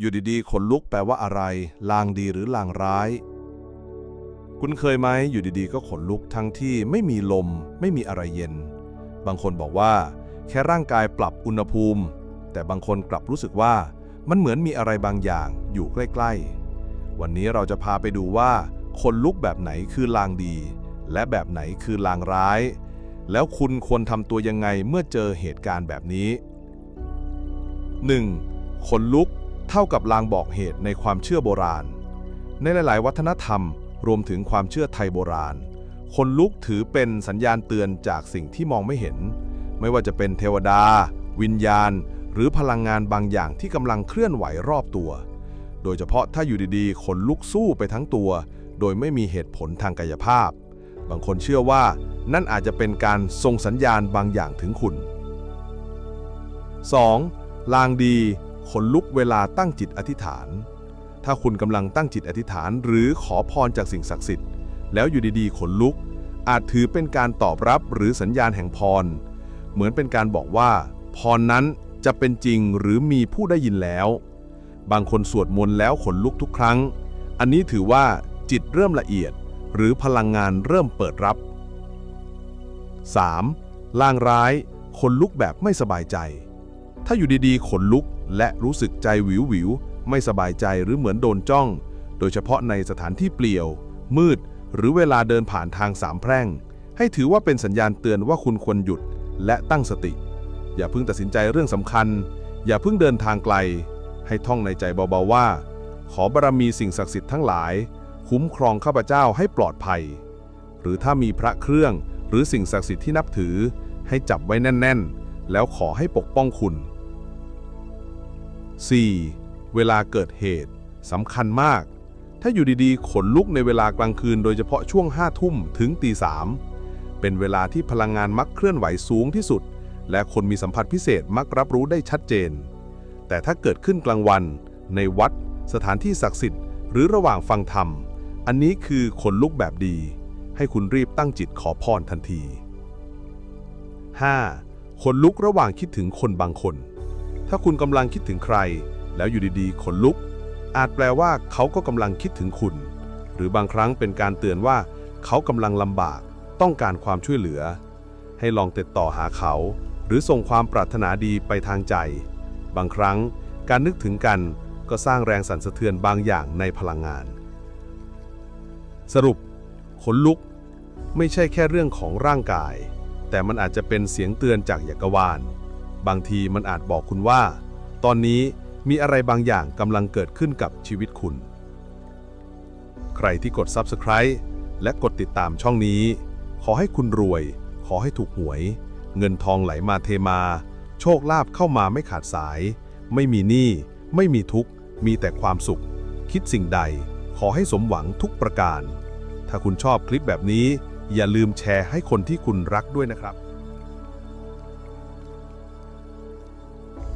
อยู่ดีๆ ขนลุกแปลว่าอะไร ลางดีหรือลางร้าย คุณเคยไหมอยู่ดีๆ ก็ขนลุกทั้งที่ไม่มีลม ไม่มีอะไรเย็น บางคนบอกว่า แค่ร่างกายปรับอุณหภูมิ แต่บางคนกลับรู้สึกว่า มันเหมือนมีอะไรบางอย่างอยู่ใกล้ ๆ วันนี้เราจะพาไปดูว่าขนลุกแบบไหนคือลางดี และแบบไหนคือลางร้าย แล้วคุณควรทำตัวยังไงเมื่อเจอเหตุการณ์แบบนี้ 1. ขนลุก เท่ากับลางบอกเหตุในความเชื่อโบราณ ในหลาย ๆ วัฒนธรรม รวมถึงความเชื่อไทยโบราณขนลุกถือเป็นสัญญาณเตือนจากสิ่งที่มองไม่เห็น ไม่ว่าจะเป็นเทวดา วิญญาณ หรือพลังงานบางอย่างที่กำลังเคลื่อนไหวรอบตัว โดยเฉพาะถ้าอยู่ดีๆขนลุกสู้ไปทั้งตัว โดยไม่มีเหตุผลทางกายภาพ บางคนเชื่อว่านั่นอาจจะเป็นการส่งสัญญาณบางอย่างถึงคุณ 2. ลางดี ขนลุกเวลาตั้งจิตอธิษฐาน ถ้าคุณกำลังตั้งจิตอธิษฐาน หรือขอพรจากสิ่งศักดิ์สิทธิ์ แล้วอยู่ดีๆ ขนลุก อาจถือเป็นการตอบรับหรือสัญญาณแห่งพร เหมือนเป็นการบอกว่า พรนั้นจะเป็นจริงหรือมีผู้ได้ยินแล้ว บางคนสวดมนต์แล้วขนลุกทุกครั้ง อันนี้ถือว่าจิตเริ่มละเอียด หรือพลังงานเริ่มเปิดรับ 3. ลางร้ายขนลุกแบบไม่สบายใจ ถ้าอยู่ดีๆ ขนลุก และรู้สึกใจหวิวหวิวไม่สบายใจหรือเหมือนโดนจ้อง โดยเฉพาะในสถานที่เปลี่ยว มืด หรือเวลาเดินผ่านทางสามแพร่ง ให้ถือว่าเป็นสัญญาณเตือนว่าคุณควรหยุดและตั้งสติ อย่าเพิ่งตัดสินใจเรื่องสำคัญ อย่าเพิ่งเดินทางไกล ให้ท่องในใจเบาๆว่า ขอบารมีสิ่งศักดิ์สิทธิ์ทั้งหลาย คุ้มครองข้าพเจ้าให้ปลอดภัย หรือถ้ามีพระเครื่องหรือสิ่งศักดิ์สิทธิ์ที่นับถือ ให้จับไว้แน่น ๆ แล้วขอให้ปกป้องคุณ 4. เวลาเกิดเหตุสำคัญมาก ถ้าอยู่ดีๆ ขนลุกในเวลากลางคืนโดยเฉพาะช่วงห้าทุ่มถึงตีสามเป็นเวลาที่พลังงานมักเคลื่อนไหวสูงที่สุด และคนมีสัมผัสพิเศษมักรับรู้ได้ชัดเจน แต่ถ้าเกิดขึ้นกลางวัน ในวัด สถานที่ศักดิ์สิทธิ์ หรือระหว่างฟังธรรม อันนี้คือขนลุกแบบดี ให้คุณรีบตั้งจิตขอพรทันที 5. ขนลุกระหว่างคิดถึงคนบางคน ถ้าคุณกำลังคิดถึงใคร แล้วอยู่ดีๆ ขนลุก อาจแปลว่าเขาก็กำลังคิดถึงคุณ หรือบางครั้งเป็นการเตือนว่า เขากำลังลำบาก ต้องการความช่วยเหลือ ให้ลองติดต่อหาเขา หรือส่งความปรารถนาดีไปทางใจ บางครั้งการนึกถึงกันก็สร้างแรงสั่นสะเทือนบางอย่างในพลังงาน สรุป ขนลุก ไม่ใช่แค่เรื่องของร่างกาย แต่มันอาจจะเป็นเสียงเตือนจากจักวาล บางทีมันอาจบอกคุณว่า ตอนนี้มีอะไรบางอย่างกำลังเกิดขึ้นกับชีวิตคุณ ใครที่กด Subscribe และกดติดตามช่องนี้ ขอให้คุณรวย ขอให้ถูกหวย เงินทองไหลมาเทมา โชคลาภเข้ามาไม่ขาดสาย ไม่มีหนี้ ไม่มีทุกข์ มีแต่ความสุข คิดสิ่งใด ขอให้สมหวังทุกประการ ถ้าคุณชอบคลิปแบบนี้ อย่าลืมแชร์ให้คนที่คุณรักด้วยนะครับ